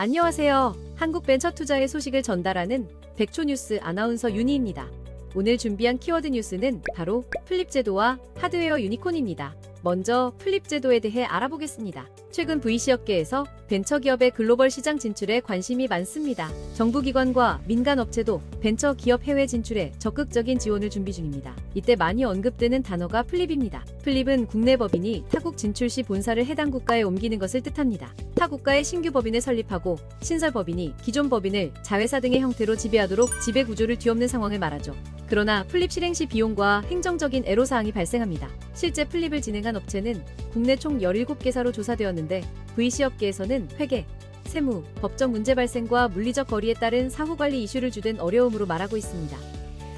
안녕하세요. 한국벤처투자의 소식을 전달하는 백초뉴스 아나운서 윤희입니다. 오늘 준비한 키워드 뉴스는 바로 플립제도와 하드웨어 유니콘입니다. 먼저 플립 제도에 대해 알아보겠습니다. 최근 VC 업계에서 벤처기업의 글로벌 시장 진출에 관심이 많습니다. 정부기관과 민간업체도 벤처기업 해외 진출에 적극적인 지원을 준비 중입니다. 이때 많이 언급되는 단어가 플립입니다. 플립은 국내 법인이 타국 진출 시 본사를 해당 국가에 옮기는 것을 뜻합니다. 타 국가의 신규 법인을 설립하고 신설 법인이 기존 법인을 자회사 등의 형태로 지배하도록 지배 구조를 뒤엎는 상황을 말하죠. 그러나 플립 실행 시 비용과 행정적인 애로사항이 발생합니다. 실제 플립을 진행한 업체는 국내 총 17개사로 조사되었는데 VC 업계에서는 회계, 세무, 법적 문제 발생과 물리적 거리에 따른 사후 관리 이슈를 주된 어려움으로 말하고 있습니다.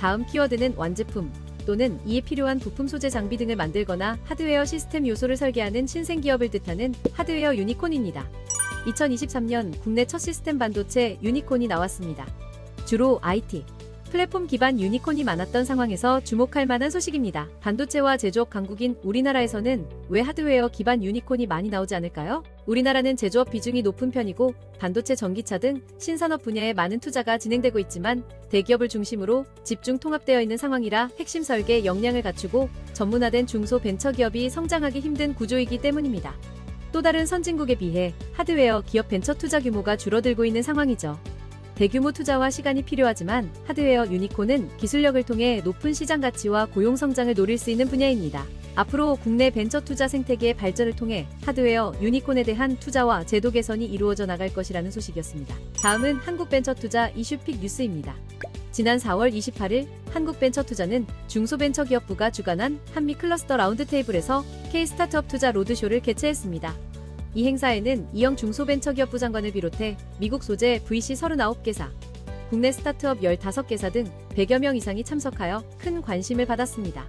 다음 키워드는 완제품 또는 이에 필요한 부품 소재 장비 등을 만들거나 하드웨어 시스템 요소를 설계하는 신생 기업을 뜻하는 하드웨어 유니콘입니다. 2023년 국내 첫 시스템 반도체 유니콘이 나왔습니다. 주로 IT, 플랫폼 기반 유니콘이 많았던 상황에서 주목할 만한 소식입니다. 반도체와 제조업 강국인 우리나라에서는 왜 하드웨어 기반 유니콘이 많이 나오지 않을까요? 우리나라는 제조업 비중이 높은 편이고 반도체 전기차 등 신산업 분야에 많은 투자가 진행되고 있지만 대기업을 중심으로 집중 통합되어 있는 상황이라 핵심 설계 역량을 갖추고 전문화된 중소 벤처기업이 성장하기 힘든 구조이기 때문입니다. 또 다른 선진국에 비해 하드웨어 기업 벤처 투자 규모가 줄어들고 있는 상황이죠. 대규모 투자와 시간이 필요하지만 하드웨어 유니콘은 기술력을 통해 높은 시장 가치와 고용 성장을 노릴 수 있는 분야입니다. 앞으로 국내 벤처 투자 생태계의 발전을 통해 하드웨어 유니콘에 대한 투자와 제도 개선이 이루어져 나갈 것이라는 소식이었습니다. 다음은 한국벤처투자 이슈픽 뉴스입니다. 지난 4월 28일 한국벤처투자는 중소벤처기업부가 주관한 한미 클러스터 라운드 테이블에서 K 스타트업 투자 로드쇼를 개최했습니다. 이 행사에는 이영 중소벤처기업부 장관을 비롯해 미국 소재 VC 39개사, 국내 스타트업 15개사 등 100여 명 이상이 참석하여 큰 관심을 받았습니다.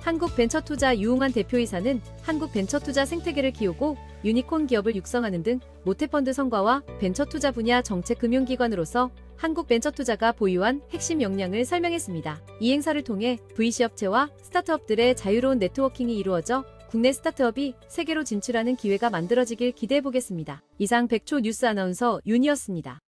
한국벤처투자 유웅환 대표이사는 한국벤처투자 생태계를 키우고 유니콘 기업을 육성하는 등 모태펀드 성과와 벤처투자 분야 정책 금융기관으로서 한국벤처투자가 보유한 핵심 역량을 설명했습니다. 이 행사를 통해 VC 업체와 스타트업들의 자유로운 네트워킹이 이루어져 국내 스타트업이 세계로 진출하는 기회가 만들어지길 기대해 보겠습니다. 이상 백초 뉴스 아나운서 윤이었습니다.